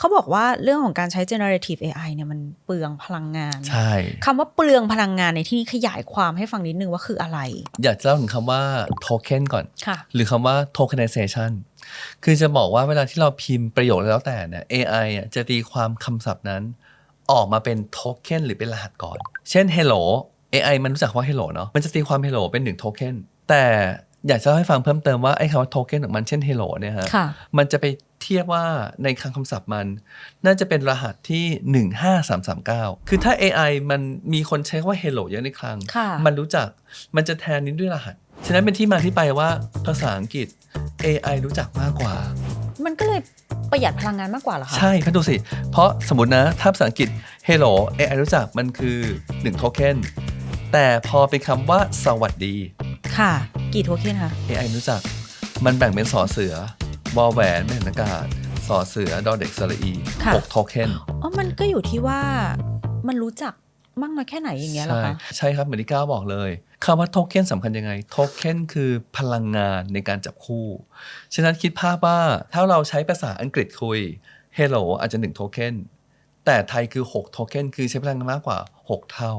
เขาบอกว่าเรื่องของการใช้ generative AI เนี่ยมันเปลืองพลังงาน ใช่คำว่าเปลืองพลังงานในที่นี้ขยายความให้ฟังนิดนึงว่าคืออะไร อยากจะเล่าถึงคำว่าโทเค็นก่อนค่ะหรือคำว่า tokenization คือจะบอกว่าเวลาที่เราพิมพ์ประโยคแล้วแต่เนี่ย AI อะจะตีความคำศัพท์นั้น ออกมาเป็นโทเค็นหรือเป็นรหัสก่อน เช่น hello AI มันรู้จักว่า hello เนาะมันจะตีความ hello เป็นหนึ่งโทเค็นแต่อยากจะเล่าให้ฟังเพิ่มเติมว่าไอ้คำว่าโทเค็นของมันเช่น hello เนี่ยฮะค่ะมันจะไป เทียบว่าในคำคำศัพท์มัน น่าจะเป็นรหัสที่ 15339 คือถ้า AI มันมีคนใช้คำว่า hello เยอะในครั้งค่ะมันรู้จักมันจะแทนนี้ด้วยรหัส ฉะนั้นเป็นที่มาที่ไปว่าภาษาอังกฤษ AI รู้จักมากกว่า มันก็เลยประหยัดพลังงานมากกว่าเหรอคะ ใช่พัดูสิ เพราะสมมตินะถ้าภาษาอังกฤษ hello AI รู้จักมันคือ1โทเค็นแต่พอเป็นคำว่าสวัสดี ค่ะ กี่โทเค็นคะ AI รู้จัก มันแบ่งเป็นสอเสือ วอแหวนแม่นอากาศสอเสือดอเด็กสระอีหกโทเค็นอ๋อ มันก็อยู่ที่ว่ามันรู้จักมากน้อยแค่ไหนอย่างเงี้ยเหรอใช่คะ ใช่ครับเหมือนที่ก้าวบอกเลยคำว่าโทเค็นสำคัญยังไงโทเค็นคือพลังงานในการจับคู่ ฉะนั้นคิดภาพว่าถ้าเราใช้ภาษาอังกฤษคุย Hello อาจจะ1โทเค็นแต่ไทยคือ6โทเค็นคือใช้พลังงานมากกว่า 6 เท่า